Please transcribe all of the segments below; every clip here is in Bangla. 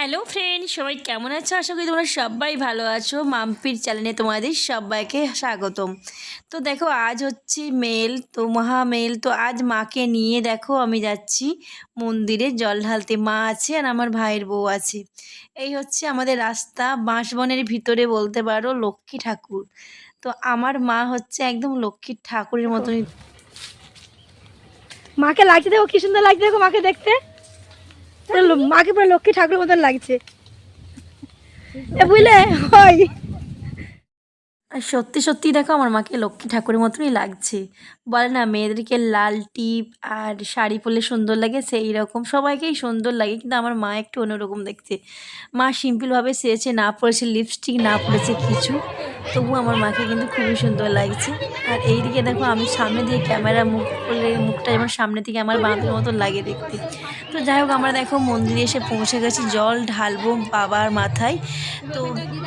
হ্যালো ফ্রেন্ড, সবাই কেমন আছো? আশা করি তোমরা সবাই ভালো আছো। মাম্পির চ্যানেলে তোমাদের সবাইকে স্বাগতম। তো দেখো, আজ হচ্ছে মেল, তো মহা মেল, তো আজ মাকে নিয়ে দেখো আমি যাচ্ছি মন্দিরে, জল ঢালতে। মা আছে আর আমার ভাইয়ের বউ আছে। এই হচ্ছে আমাদের রাস্তা, বাঁশবনের ভিতরে বলতে পারো লক্ষ্মী ঠাকুর। তো আমার মা হচ্ছে একদম লক্ষ্মী ঠাকুরের মতনই। মাকে লাগছে দেখো, কি সুন্দর লাগছে দেখো মাকে দেখতে। মাকে পুরো লক্ষ্মী ঠাকুরের মতন লাগছে? বুঝলে হয় আর সত্যি সত্যি দেখো, আমার মাকে লক্ষ্মী ঠাকুরের মতনই লাগছে। বলে না, মেয়েদেরকে লাল টিপ আর শাড়ি পরলে সুন্দর লাগে, সেই রকম সবাইকেই সুন্দর লাগে, কিন্তু আমার মা একটু অন্যরকম দেখছে। মা সিম্পলভাবে সেরেছে না পড়েছে লিপস্টিক না পড়েছে কিছু। তবু আমার মাকে কিন্তু খুবই সুন্দর লাগছে। আর এইদিকে দেখো, আমি সামনে দিয়ে ক্যামেরা মুখ করলে, মুখটা যেমন সামনে থেকে আমার বাঁধের মতন লাগে দেখতে। তো যাই হোক, আমরা দেখো মন্দিরে এসে পৌঁছে গেছি। জল ঢালবো বাবার মাথায়। তো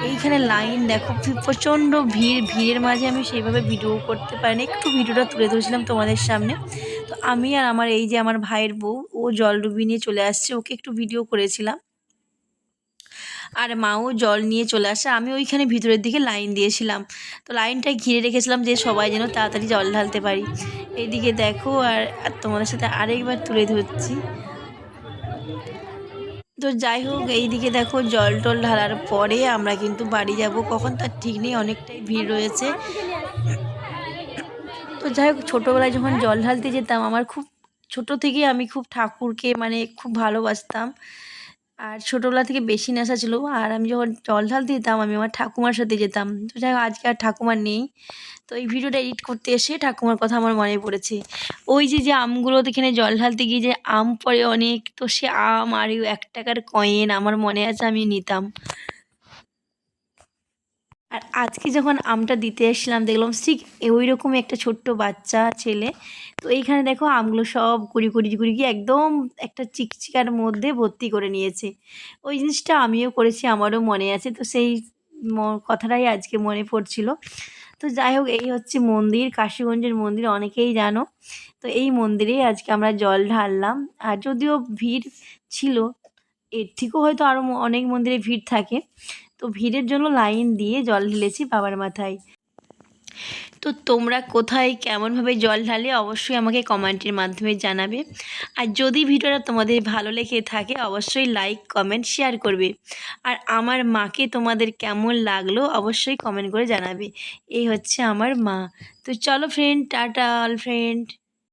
এইখানে লাইন দেখো প্রচণ্ড ভিড়। ভিড়ের মাঝে আমি সেইভাবে ভিডিও করতে পারিনি। একটু ভিডিওটা তুলে ধরেছিলাম তোমাদের সামনে। তো আমি আর আমার এই যে আমার ভাইয়ের বউ, ও জল ডুবি নিয়ে চলে আসছে। ওকে একটু ভিডিও করেছিলাম। আর মাও জল নিয়ে চলে আসে। আমি ওইখানে ভিতরের দিকে লাইন দিয়েছিলাম। তো লাইনটা ঘিরে রেখেছিলাম যে সবাই যেন তাড়াতাড়ি জল ঢালতে পারি। এইদিকে দেখো আর তোমাদের সাথে আরেকবার তুলে ধরছি। তো যাই হোক, এইদিকে দেখো জল টল ঢালার পরে আমরা কিন্তু বাড়ি যাব। কখন তার ঠিক নেই, অনেকটাই ভিড় রয়েছে। তো যাই হোক, ছোটোবেলায় যখন জল ঢালতে যেতাম, আমার খুব ছোট থেকে আমি খুব ঠাকুরকে মানে খুব ভালোবাসতাম। আর ছোটোবেলা থেকে বেশি নেশা ছিল। আর আমি যখন জল ঢালতে যেতাম আমি আমার ঠাকুমার সাথে যেতাম। তো যাই আজকে আর ঠাকুমার নেই। তো এই ভিডিওটা এডিট করতে এসে ঠাকুমার কথা আমার মনে পড়েছে। ওই যে যে আমগুলো এখানে জল ঢালতে গিয়ে যে আম পড়ে অনেক, তো সে আম আর এক টাকার কয়েন আমার মনে আছে, আমি নিতাম। আর আজকে যখন আমটা দিতে এসেছিলাম, দেখলাম ঠিক ওই রকমই একটা ছোট্ট বাচ্চা ছেলে। তো এইখানে দেখো আমগুলো সব কুড়ি কুড়ি কুড়ি গিয়ে একদম একটা চিকচিকার মধ্যে ভর্তি করে নিয়েছে। ওই জিনিসটা আমিও করেছি, আমারও মনে আছে। তো সেই কথাটাই আজকে মনে পড়ছিল। তো যাই হোক, এই হচ্ছে মন্দির, কাশীগঞ্জের মন্দির, অনেকেই জানো। তো এই মন্দিরে আজকে আমরা জল ঢাললাম। আর যদিও ভিড় ছিল এর থেকেও হয়তো আরও অনেক মন্দিরে ভিড় থাকে। তো ভিড়ের জন্য লাইন দিয়ে জল ঢেলেছি বাবার মাথায়। তো তোমরা কোথায় কেমনভাবে জল ঢালে অবশ্যই আমাকে কমেন্টের মাধ্যমে জানাবে। আর যদি ভিডিওটা তোমাদের ভালো লেগে থাকে, অবশ্যই লাইক, কমেন্ট, শেয়ার করবে। আর আমার মাকে তোমাদের কেমন লাগল অবশ্যই কমেন্ট করে জানাবে। এই হচ্ছে আমার মা। তো চলো ফ্রেন্ড টাটা অল ফ্রেন্ড